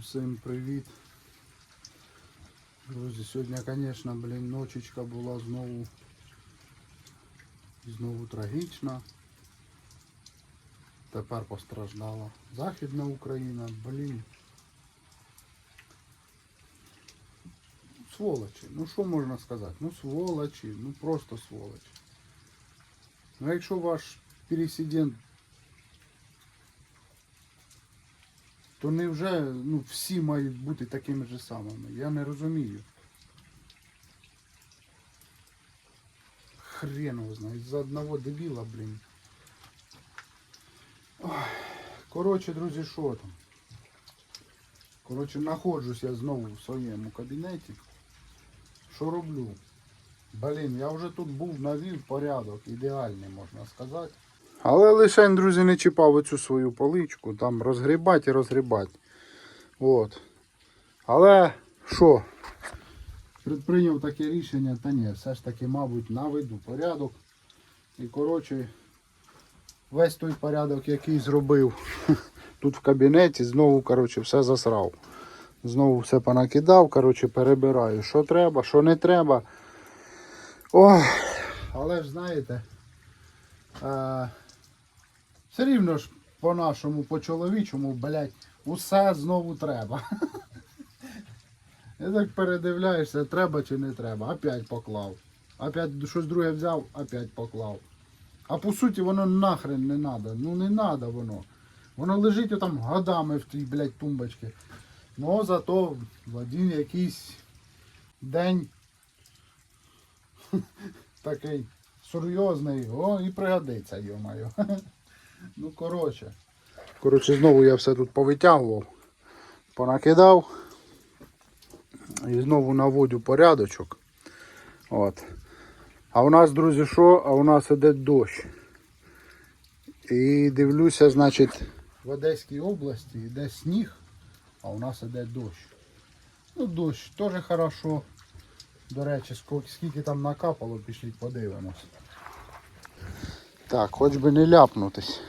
Всім привіт. Друзі, сьогодні, звісно, блін, ночечка була знову знову трагічна. Тепер постраждала Західна Україна, блін. Сволочі. Ну що можна сказати? Ну сволочі, ну просто сволочі. Ну якщо ваш пересидент то невже ну, всі мають бути такими ж самими? Я не розумію. Хрен його знає, за одного дебіла, блін. Коротше, друзі, що там? Коротше, знаходжусь я знову в своєму кабінеті. Що роблю? Блін, я вже тут був навів порядок, ідеальний, можна сказати. Але лише, друзі, не чіпав оцю свою поличку, там розгрібати і розгрібати. От. Але що? Предприйняв таке рішення, та ні, все ж таки, мабуть, наведу порядок. І коротше, весь той порядок, який зробив тут в кабінеті, знову коротше, все засрав. Знову все понакидав, коротше, перебираю, що треба, що не треба. Ой, але ж знаєте. Е, все рівно ж по-нашому, по-чоловічому, блядь, усе знову треба. Я так передивляєшся, треба чи не треба. Опять поклав. Опять щось друге взяв, опять поклав. А по суті воно нахрен не треба. Ну не треба воно. Воно лежить отам годами в тій, блядь, тумбочці. Ну зато в один якийсь день такий серйозний, о, і пригодиться, йо-моє. Ну, коротше. Коротше, знову я все тут повитягував, понакидав. І знову наводю порядочок. От. А у нас, друзі, що? А у нас іде дощ. І дивлюся, значить, в Одеській області йде сніг, а у нас іде дощ. Ну, дощ теж хорошо. До речі, скільки, там накапало, пішліть подивимось. Так, хоч би не ляпнутись.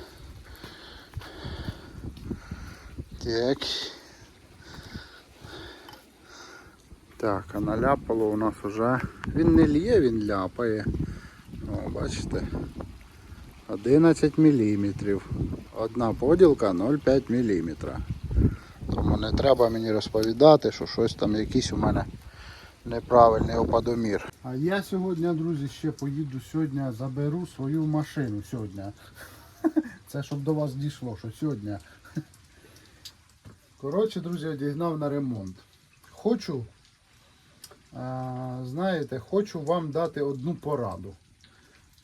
Так. Так, а наляпало у нас уже. Він не лє, він ляпає. О, бачите. 11 мм. Одна поділка 0,5 мм. Тому не треба мені розповідати, що щось там якийсь у мене неправильний опадомір. А я сьогодні, друзі, ще поїду сьогодні, заберу свою машину сьогодні. Це щоб до вас дійшло, що сьогодні. Коротше, друзі, одігнав на ремонт. Хочу, знаєте, хочу вам дати одну пораду.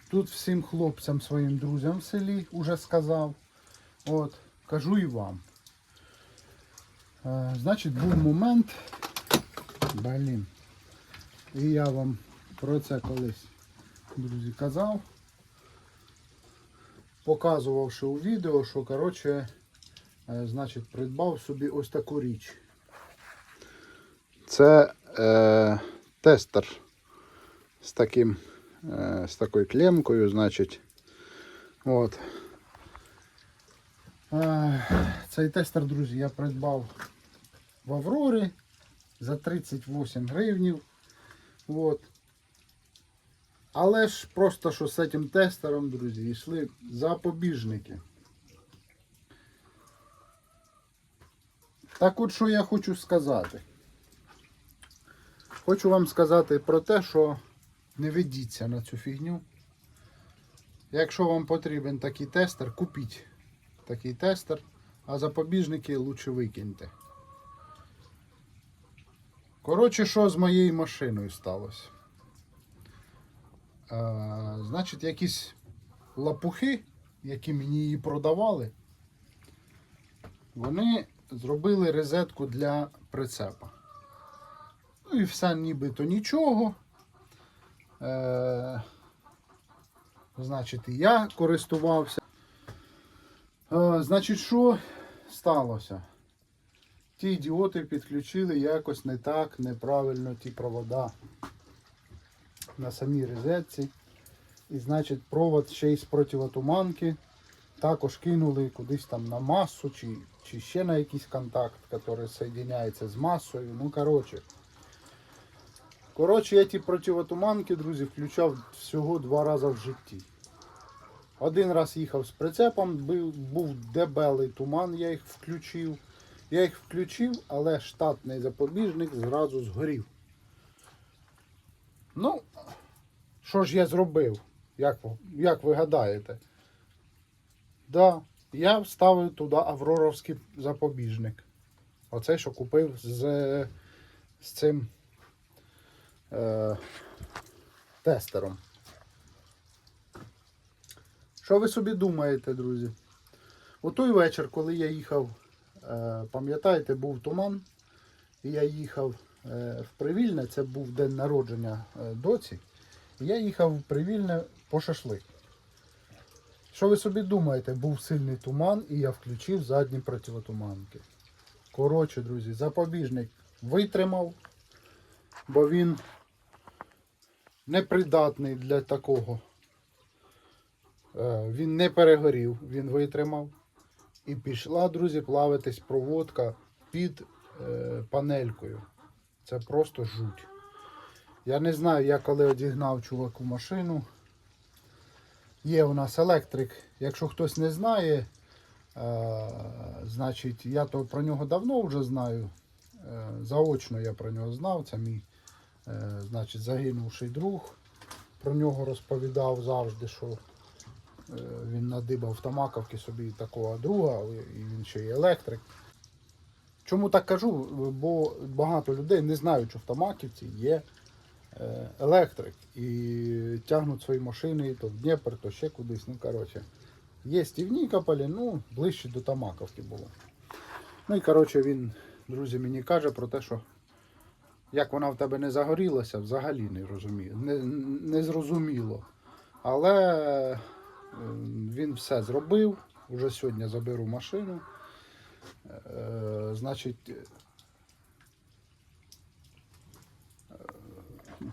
Тут всім хлопцям, своїм друзям в селі уже сказав. От, кажу і вам. А, значить, був момент. Блін. І я вам про це колись, друзі, казав. Показувавши у відео, що, коротше, е, значить, придбав собі ось таку річ. Це е, тестер з таким, е, з такою клемкою, значить. От. Е, цей тестер, друзі, я придбав в Аврорі за 38 гривнів. От. Але ж просто що з цим тестером, друзі, йшли запобіжники. Так от що я хочу сказати. Хочу вам сказати про те, що не ведіться на цю фігню. Якщо вам потрібен такий тестер, купіть такий тестер, а запобіжники лучше викиньте. Коротше, що з моєю машиною сталося? Е, значить, якісь лапухи, які мені її продавали, вони зробили розетку для прицепа. Ну і все нібито нічого. Е, значить, і я користувався. Е, значить, що сталося? Ті ідіоти підключили якось не так, неправильно ті провода на самій розетці. І значить провод ще й з противотуманки також кинули кудись там на масу чи чи ще на якийсь контакт, який соєдиняється з масою. Ну, коротше. Коротше, я ті противотуманки, друзі, включав всього два рази в житті. Один раз їхав з прицепом, був дебелий туман, я їх включив. Я їх включив, але штатний запобіжник зразу згорів. Ну, що ж я зробив? Як, як ви гадаєте? Да, я вставив туди авроровський запобіжник. Оцей, що купив з, з цим е, тестером. Що ви собі думаєте, друзі? У той вечір, коли я їхав, пам'ятаєте, був туман, і я їхав е, в Привільне, це був день народження е, доці. Я їхав в Привільне по шашлик. Що ви собі думаєте? Був сильний туман і я включив задні противотуманки. Коротше, друзі, запобіжник витримав, бо він непридатний для такого. Е, Він не перегорів, він витримав. І пішла, друзі, плавитись проводка під е, панелькою. Це просто жуть. Я не знаю, я коли одігнав чуваку машину. Є у нас електрик. Якщо хтось не знає, е, значить я то про нього давно вже знаю. Е, заочно я про нього знав. Це мій е, значить, загинувший друг. Про нього розповідав завжди, що він надибав Тамаковки собі такого друга, і він ще й електрик. Чому так кажу? Бо багато людей не знають, що в Тамаківці є е, електрик і тягнуть свої машини то в Дніпр, то ще кудись. Ну, коротше, є і в Нікополі, ну, ближче до Тамаковки було. Ну і коротше, він, друзі, мені каже про те, що як вона в тебе не загорілася, взагалі не розумію. Не, не зрозуміло. Але е, він все зробив. Уже сьогодні заберу машину. Е, значить, е,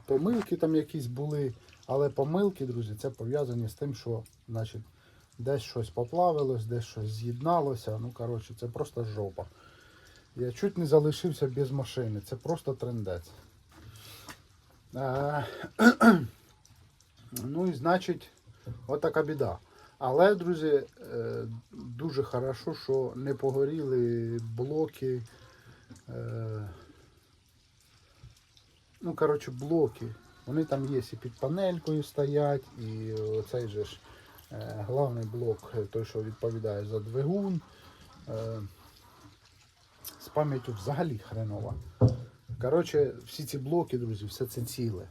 помилки там якісь були, але помилки, друзі, це пов'язані з тим, що значить, десь щось поплавилось, десь щось з'єдналося. Ну, коротше, це просто жопа. Я чуть не залишився без машини. Це просто трендець. Е, ну і значить, отака біда. Але, друзі, е, дуже хорошо, що не погоріли блоки. е, Ну, коротше, блоки. Вони там є і під панелькою стоять, і оцей же ж е, головний блок, той, що відповідає за двигун. З пам'яттю взагалі хренова. Коротше, всі ці блоки, друзі, все це ціле.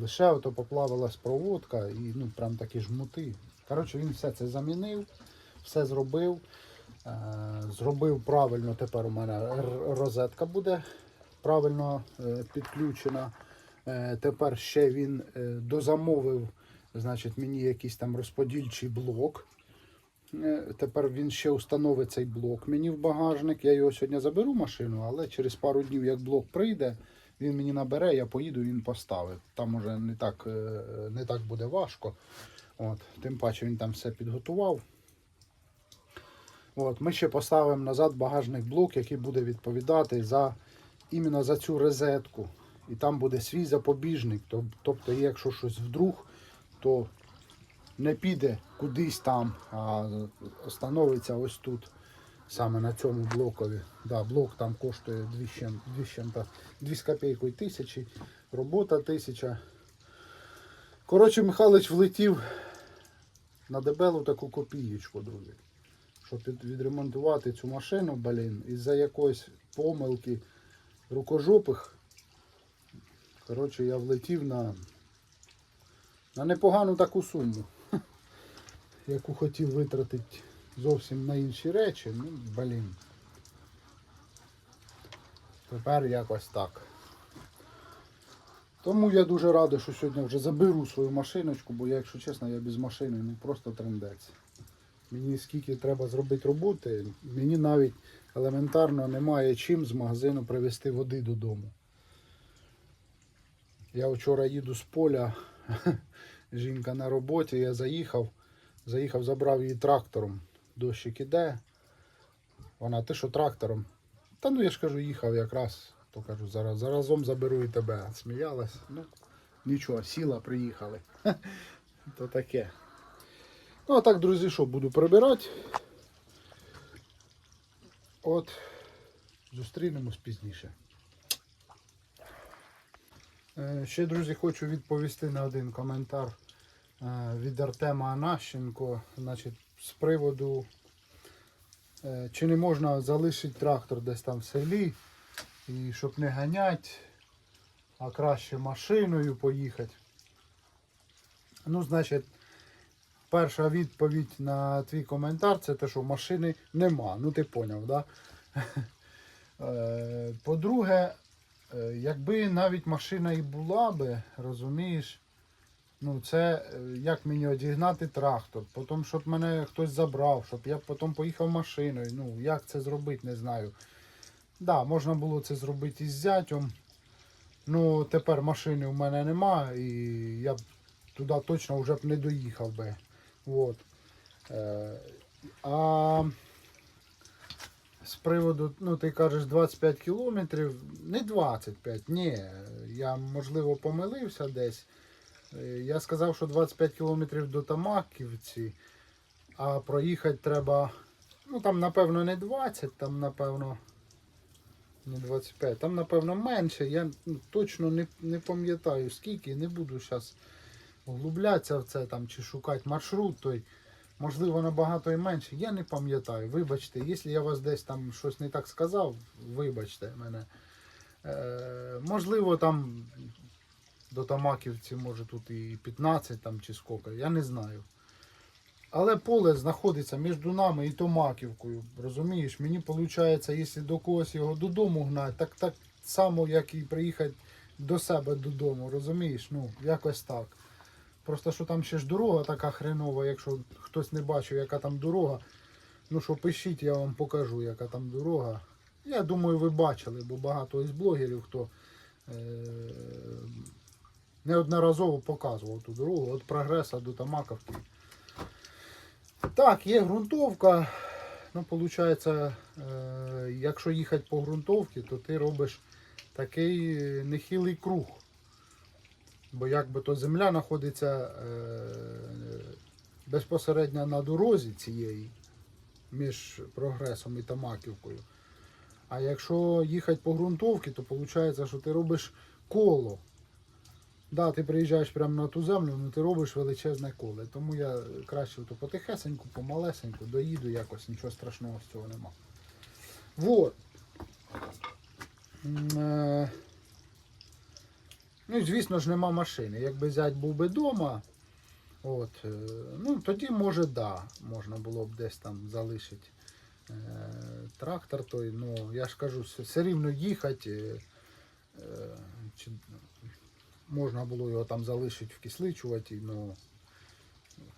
Лише ото поплавилась проводка і ну прям такі жмути. Коротше, він все це замінив, все зробив. Е, зробив правильно, тепер у мене розетка буде правильно е, підключена. Е, тепер ще він дозамовив значить, мені якийсь там розподільчий блок. Тепер він ще установить цей блок мені в багажник. Я його сьогодні заберу машину, але через пару днів, як блок прийде, він мені набере, я поїду, він поставить. Там уже не так, е, не так буде важко. От, тим паче він там все підготував. От, ми ще поставимо назад багажник блок, який буде відповідати за іменно за цю розетку. І там буде свій запобіжник. Тобто, якщо щось вдруг, то не піде кудись там, а остановиться ось тут, саме на цьому блокові. Да, блок там коштує 2 з чим- 2 з з копійкою тисячі, робота тисяча. Коротше, Михайлович влетів на дебелу таку копієчку, друзі. Щоб відремонтувати цю машину, блін, із-за якоїсь помилки рукожопих. Коротше, я влетів на, на непогану таку суму, яку хотів витратити зовсім на інші речі. Ну, блін. Тепер якось так. Тому я дуже радий, що сьогодні вже заберу свою машиночку, бо я, якщо чесно, я без машини ну просто трендець. Мені скільки треба зробити роботи, мені навіть елементарно немає чим з магазину привезти води додому. Я вчора їду з поля, жінка на роботі, я заїхав, заїхав, забрав її трактором. Дощик іде. Вона, ти що трактором? Та ну я ж кажу, їхав якраз, то кажу, зараз заразом заберу і тебе. Сміялась. Ну, нічого, сіла, приїхали. То таке. Ну, а так, друзі, що, буду прибирати. От, зустрінемось пізніше. Е, Ще, друзі, хочу відповісти на один коментар е, від Артема Анащенко. Значить, з приводу, е, чи не можна залишити трактор десь там в селі, і щоб не ганять, а краще машиною поїхати. Ну, значить, перша відповідь на твій коментар це те, що машини нема. Ну ти поняв, да? Е, По-друге, е, якби навіть машина і була би, розумієш, ну це е, як мені одігнати трактор, потім, щоб мене хтось забрав, щоб я потім поїхав машиною. Ну, як це зробити, не знаю. Да, можна було це зробити із зятем. Ну, тепер машини в мене нема, і я б туди точно вже б не доїхав би. Вот. Е, а з приводу, ну ти кажеш 25 кілометрів, не 25, ні. Я можливо помилився десь. Е, Я сказав, що 25 кілометрів до Тамаківці, а проїхати треба, ну там напевно не 20, там напевно не 25, там напевно менше. Я ну, точно не, не пам'ятаю скільки, не буду зараз углублятися в це там чи шукати маршрут той. Можливо, набагато і менше. Я не пам'ятаю. Вибачте, якщо я вас десь там щось не так сказав, вибачте мене. Е, можливо, там до Тамаківці, може тут і 15 там чи скільки, я не знаю. Але поле знаходиться між нами і Томаківкою. Розумієш, мені виходить, якщо до когось його додому гнати, так так само, як і приїхати до себе додому. Розумієш? Ну, якось так. Просто що там ще ж дорога така хренова, якщо хтось не бачив, яка там дорога. Ну що пишіть, я вам покажу, яка там дорога. Я думаю, ви бачили, бо багато із блогерів, хто е- неодноразово показував ту дорогу від прогреса до Тамаковки. Так, є ґрунтовка. Ну, виходить, е- якщо їхати по ґрунтовці, то ти робиш такий нехилий круг. Бо якби то земля знаходиться е, безпосередньо на дорозі цієї між прогресом і Тамаківкою. А якщо їхати по ґрунтовці, то виходить, що ти робиш коло. Да, ти приїжджаєш прямо на ту землю, але ти робиш величезне коло. Тому я краще то потихесеньку, помалесеньку, доїду якось, нічого страшного з цього нема. Вот. Е, Ну, звісно ж, нема машини. Якби зять був би вдома, е, ну, тоді може да, можна було б десь там залишити е, трактор той. Ну, я ж кажу, все, рівно їхати. Можна було його там залишити в кисличуватій, ну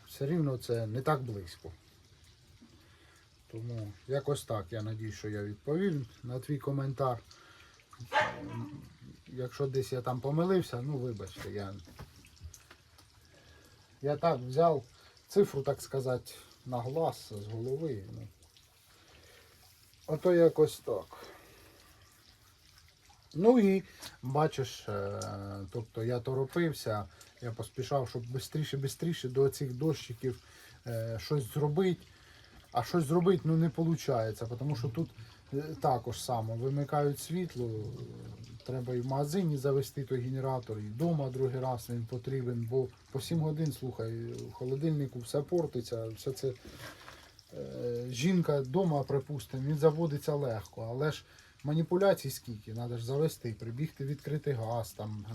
все рівно це не так близько. Тому якось так. Я надію, що я відповів на твій коментар. Якщо десь я там помилився, ну вибачте, я, я так взяв цифру, так сказати, на глаз з голови. Ну. Ото якось так. Ну і бачиш, е, тобто я торопився, я поспішав, щоб швидше, швидше до цих дощиків е, щось зробити. А щось зробити ну, не виходить, тому що тут е, також само вимикають світло. Треба і в магазині завести той генератор, і вдома другий раз він потрібен, бо по 7 годин, слухай, в холодильнику все портиться, все це жінка вдома, припустимо, він заводиться легко, але ж маніпуляцій скільки, треба ж завести, прибігти відкрити газ, там,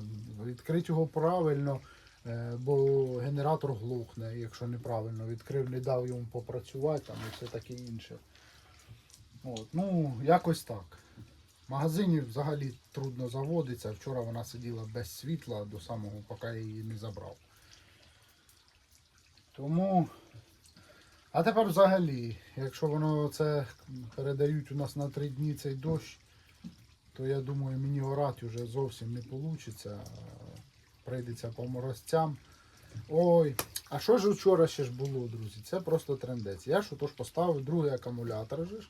відкрити його правильно, е, бо генератор глухне, якщо неправильно відкрив, не дав йому попрацювати там, і все таке інше. От, ну, якось так. В магазині взагалі трудно заводиться. Вчора вона сиділа без світла до самого, поки я її не забрав. Тому. А тепер взагалі, якщо воно це передають у нас на три дні цей дощ, то я думаю, мені орати вже зовсім не вийде. Прийдеться по морозцям. Ой, а що ж вчора ще ж було, друзі? Це просто трендець. Я ж отож поставив другий акумулятор. Же ж.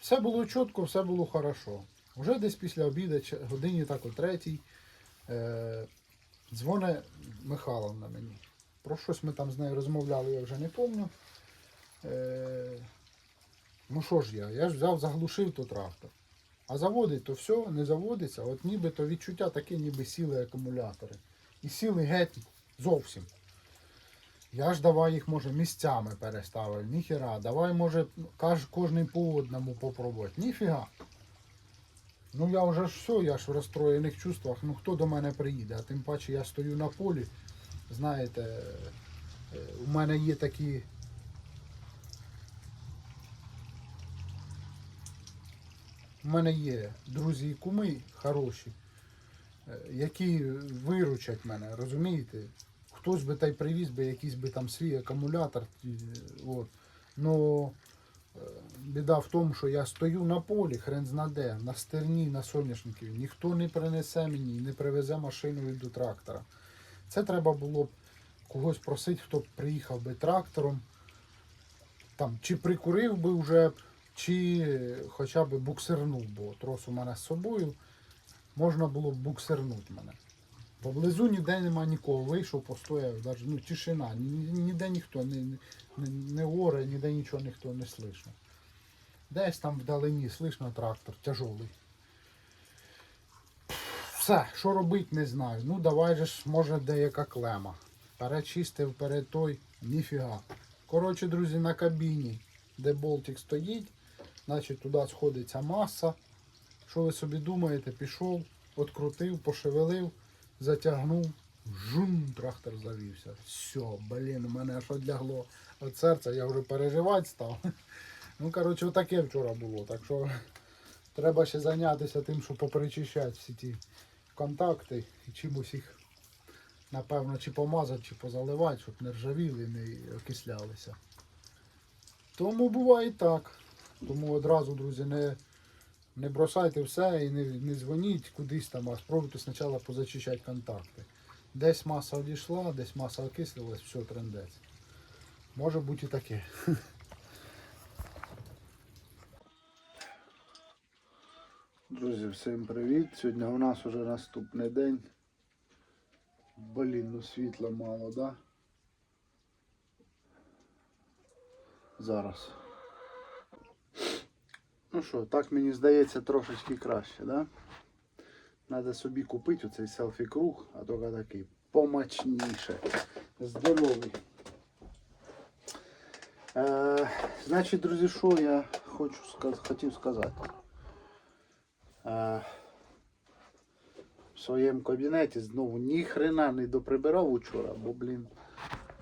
Все було чітко, все було хорошо. Вже десь після обіду, годині так о третій, е, дзвоне Михайловна мені. Про щось ми там з нею розмовляли, я вже не пам'ятаю. Е, ну що ж я? Я ж взяв, заглушив то трактор. А заводить то все, не заводиться. От нібито відчуття таке, ніби сіли акумулятори. І сіли геть зовсім. Я ж давай їх може місцями переставив, ніхіра. Давай може кожний по одному попробувати. Ніфіга. Ну я вже ж все, я ж в розстроєних чувствах. Ну хто до мене приїде? А тим паче я стою на полі. Знаєте, е, у мене є такі. У мене є друзі і куми хороші, е, які виручать мене, розумієте? Хтось би та й привіз би якийсь би там свій акумулятор. От. Но е, біда в тому, що я стою на полі, хрен знаде, на стерні, на соняшникові. Ніхто не принесе мені, не привезе машину до трактора. Це треба було б когось просити, хто б приїхав би трактором, там, чи прикурив би вже, чи хоча б буксирнув, бо трос у мене з собою. Можна було б буксирнути мене. Поблизу ніде нема нікого. Вийшов, постояв, даже, ну, тишина, ні- ніде ніхто, не, не, не оре, ніде нічого ніхто не слышно. Десь там вдалині слышно трактор тяжолий. Все, що робити, не знаю. Ну давай же ж, може, деяка клема. Перечистив перед той, ніфіга. Коротше, друзі, на кабіні, де болтик стоїть, значить туди сходиться маса. Що ви собі думаєте, пішов, открутив, пошевелив, затягнув, жум, трактор завівся. Все, блін, мене аж одлягло від серця, я вже переживати став. Ну, коротше, отаке вчора було. Так що треба ще зайнятися тим, щоб поперечищати всі ті контакти і чимось їх, напевно, чи помазати, чи позаливати, щоб не ржавіли, не окислялися. Тому буває і так. Тому одразу, друзі, не, не бросайте все і не, не дзвоніть кудись там, а спробуйте спочатку позачищати контакти. Десь маса одійшла, десь маса окислилась, все, трендець. Може бути і таке. Друзі, всім привіт! Сьогодні у нас уже наступний день. Блін, ну світла мало, да? Зараз. Ну що, так мені здається трошечки краще, да? Надо собі купити оцей селфі круг, а то такий помачніше. Здоровий. Е, значить, друзі, що я хочу хотів сказати. Е, в своєму кабінеті знову ні хрена не доприбирав учора, бо, блін,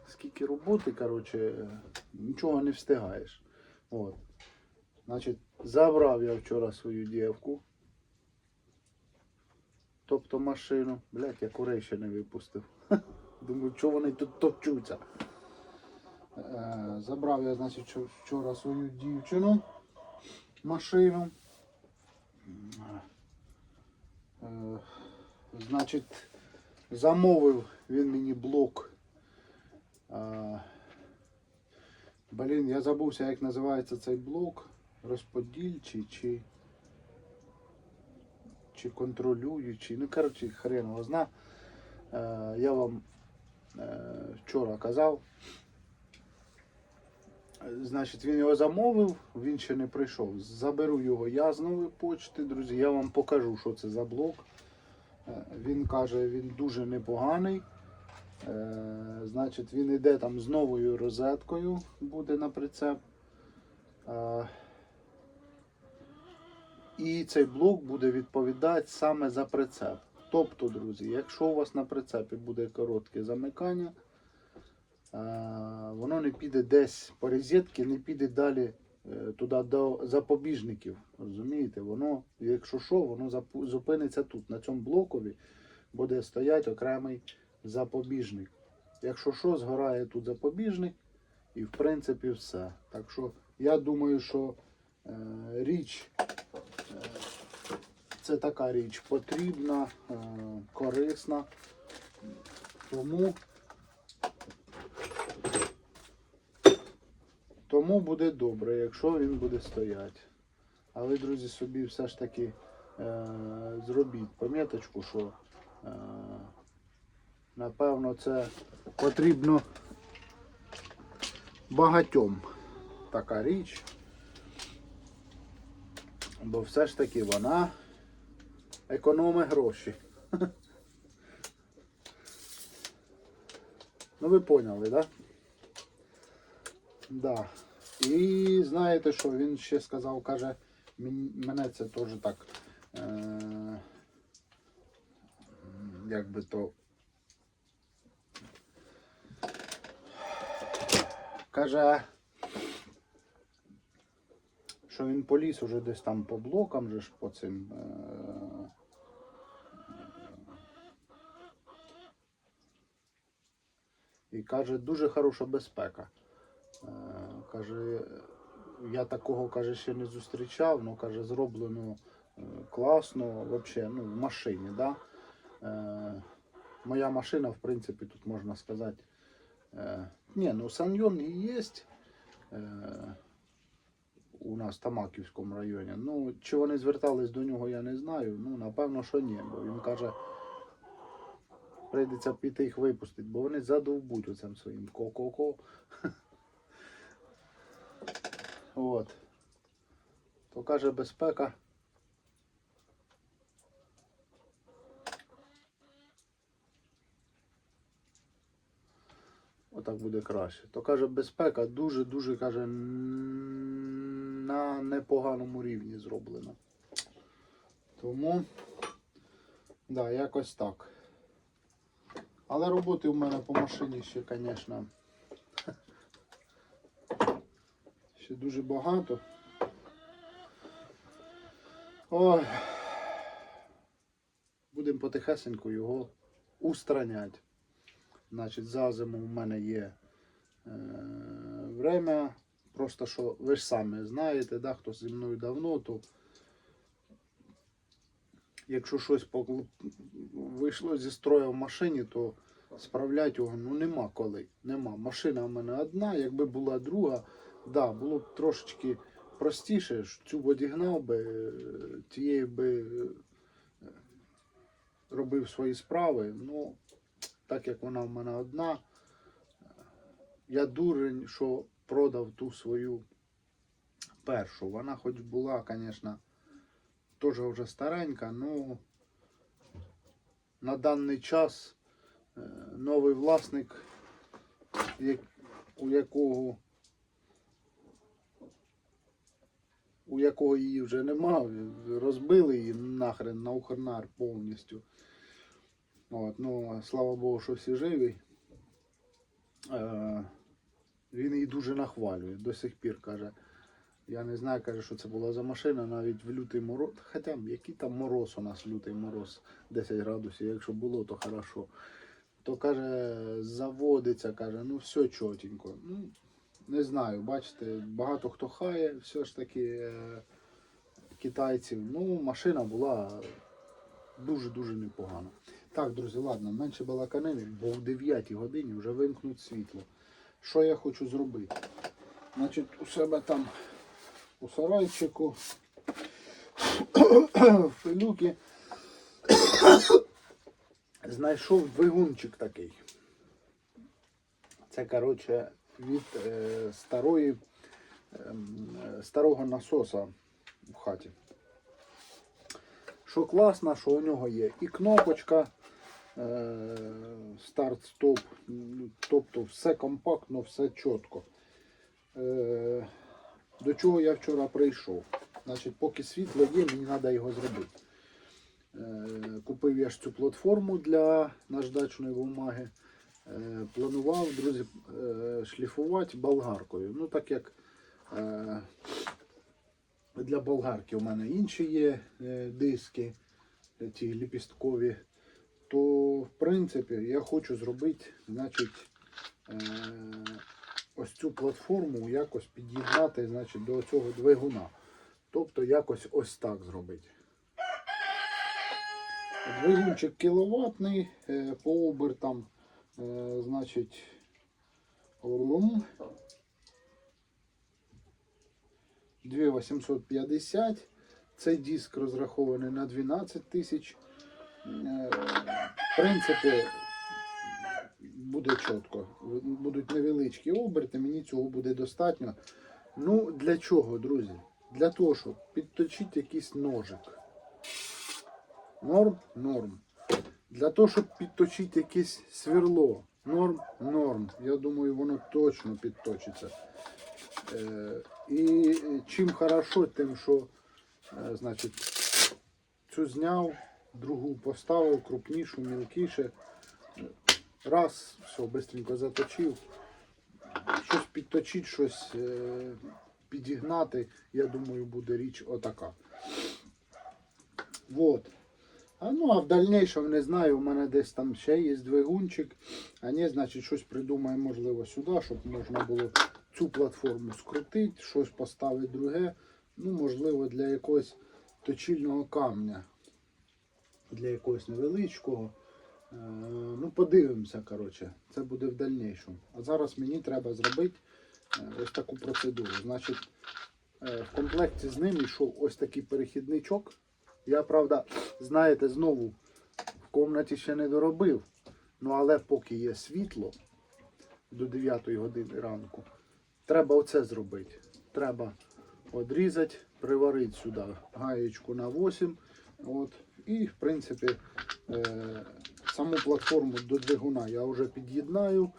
скільки роботи, коротше, нічого не встигаєш. От. Значить, забрав я вчора свою дівку. Тобто машину. Блять, я курей ще не випустив. Думаю, чого вони тут топчуться. Е, забрав я, значить, вчора свою дівчину машину. Е, Значить, замовив він мені блок. Е, Блін, я забувся, як називається цей блок. Розподільчий чи. Чи контролюючий. Ну, коротше, хрен його зна. Е, Я вам е, вчора казав. Е, Значить, він його замовив, він ще не прийшов. Заберу його я з нової почти, друзі. Я вам покажу, що це за блок. Е, Він каже, він дуже непоганий. Е, Значить, він йде там з новою розеткою, буде на прицеп. І цей блок буде відповідати саме за прицеп. Тобто, друзі, якщо у вас на прицепі буде коротке замикання, е, воно не піде десь по розетці, не піде далі е, туди до запобіжників. Розумієте? Воно, якщо що, воно зупиниться тут. На цьому блокові буде стояти окремий запобіжник. Якщо що, згорає тут запобіжник, і в принципі все. Так що я думаю, що е, річ це така річ потрібна, е, корисна. Тому, тому буде добре, якщо він буде стояти. А ви, друзі, собі все ж таки е, зробіть поміточку, що е, напевно це потрібно багатьом така річ. Бо все ж таки вона економить гроші. Ну ви поняли, так? Да? Да. І знаєте що, він ще сказав, каже, мене це теж так. Е- як би то. Каже, що він поліз уже десь там по блокам же ж по цим. Е- каже, дуже хороша безпека. Е, Каже, я такого каже, ще не зустрічав, ну каже, зроблено е, класно, вообще, ну, в машині, да? Е, моя машина, в принципі, тут можна сказати. Ні, ну Саньйон є у нас в Тамаківському районі. Ну, чи вони звертались до нього, я не знаю. Ну, напевно, що ні, бо він каже, прийдеться піти їх випустити, бо вони задовбуть оцим своїм ко-ко-ко. От. То каже безпека. Отак буде краще. То каже, безпека дуже-дуже каже на непоганому рівні зроблена. Тому, да, якось так. Але роботи в мене по машині ще, звісно, ще дуже багато. Ой. Будемо потихесенько його устраняти. Значить, за зиму в мене є е, время. Просто що ви ж самі знаєте, да, хто зі мною давно, то якщо щось вийшло зі строю в машині, то справляти його ну, нема коли. Нема. Машина в мене одна, якби була друга, да, було б трошечки простіше, цю б одігнав би, е, тією би е, робив свої справи. Ну, так як вона в мене одна, я дурень, що продав ту свою першу. Вона хоч була, звісно, теж вже старенька, ну на даний час е, новий власник, у якого у якого її вже нема, розбили її нахрен на Укрнар повністю. От, ну, слава Богу, що всі живі. Е, він її дуже нахвалює. До сих пір каже. Я не знаю, каже, що це була за машина, навіть в лютий мороз. Хоча який там мороз у нас лютий мороз 10 градусів, якщо було, то хорошо. То каже, заводиться, каже, ну все чотенько. Ну, не знаю, бачите, багато хто хає, все ж таки е, китайців. Ну, машина була дуже-дуже непогана. Так, друзі, ладно, менше балаканини, бо в 9 годині вже вимкнуть світло. Що я хочу зробити? Значить, у себе там у сарайчику, в пилюки, знайшов двигунчик такий. Це, коротше, від е, старої, е, старого насоса в хаті. Що класно, що у нього є і кнопочка е, старт-стоп, тобто все компактно, все чітко. Е, до чого я вчора прийшов? Значить, поки світло є, мені треба його зробити. Е, купив я ж цю платформу для наждачної бумаги. Е, планував, друзі, е, шліфувати болгаркою. Ну, так як для болгарки у мене інші є диски, ті ліпісткові, то в принципі я хочу зробити, значить, ось цю платформу якось під'єднати значить, до цього двигуна. Тобто якось ось так зробити. Двигунчик кіловатний, е, по обертам, е, значить, лум. 2850. Цей диск розрахований на 12 тисяч. Е, В принципі, буде чітко. Будуть невеличкі оберти, мені цього буде достатньо. Ну, для чого, друзі? Для того, щоб підточити якийсь ножик. Норм, норм. Для того, щоб підточити якесь сверло. Норм, норм. Я думаю, воно точно підточиться. Е, і чим хорошо, тим, що е, значить, цю зняв, другу поставив, крупнішу, мілкіше. Раз, все, швидко заточив. Щось підточити, щось е, підігнати, я думаю, буде річ отака. Вот. А ну а в дальнейшем не знаю, у мене десь там ще є двигунчик. А ні, значить щось придумаю, можливо, сюди, щоб можна було цю платформу скрутити, щось поставити друге. Ну, можливо, для якогось точильного камня. Для якогось невеличкого. Е, Ну, подивимося, коротше. Це буде в дальнейшому. А зараз мені треба зробити е, ось таку процедуру. Значить, е, в комплекті з ним йшов ось такий перехідничок. Я, правда, знаєте, знову в кімнаті ще не доробив. Ну, але поки є світло до 9 години ранку, треба оце зробити. Треба одрізати, приварити сюди гаєчку на 8. От, і, в принципі, саму платформу до двигуна я вже під'єднаю,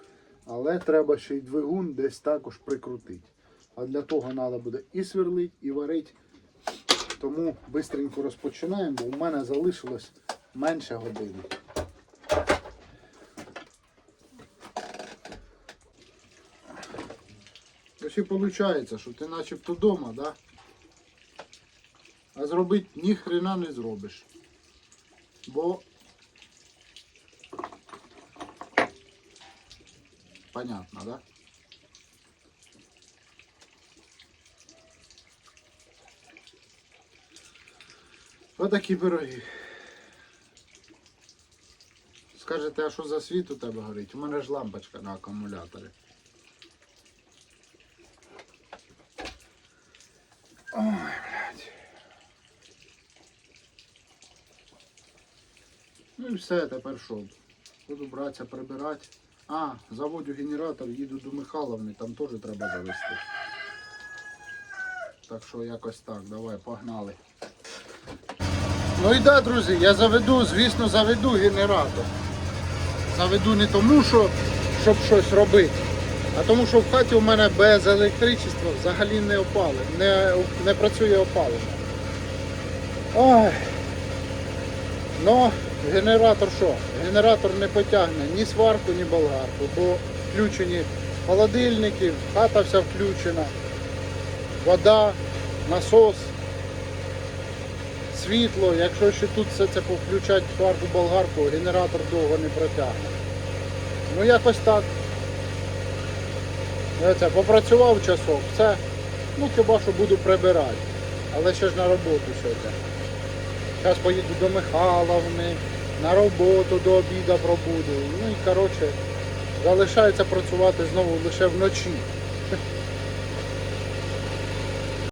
але треба ще й двигун десь також прикрутити. А для того треба буде і сверлити, і варити. Тому швидко розпочинаємо, бо у мене залишилось менше години. Ось і виходить, що ти начебто вдома, да? а зробити ні хрена не зробиш. Бо понятно, да? Отакі пироги. Скажете, а що за світ у тебе горить? У мене ж лампочка на акумуляторі. Ой, блядь. Ну і все, тепер що? Буду братися прибирати. А, заводю генератор, їду до Михайловни, там теж треба завести. Так що якось так, давай, погнали. Ну і да, друзі, я заведу, звісно, заведу генератор. Заведу не тому, що, щоб щось робити, а тому, що в хаті у мене без електричества взагалі не опалення, не, не працює опалення. Ой. Ну, генератор що? Генератор не потягне ні сварку, ні болгарку, бо включені холодильники, хата вся включена, вода, насос світло, якщо ще тут все це повключати сварку болгарку, генератор довго не протягне. Ну якось так. Я це попрацював часок, все. Ну хіба що буду прибирати. Але ще ж на роботу сьогодні. Зараз поїду до Михайловни, на роботу до обіду пробуду. Ну і коротше, залишається працювати знову лише вночі.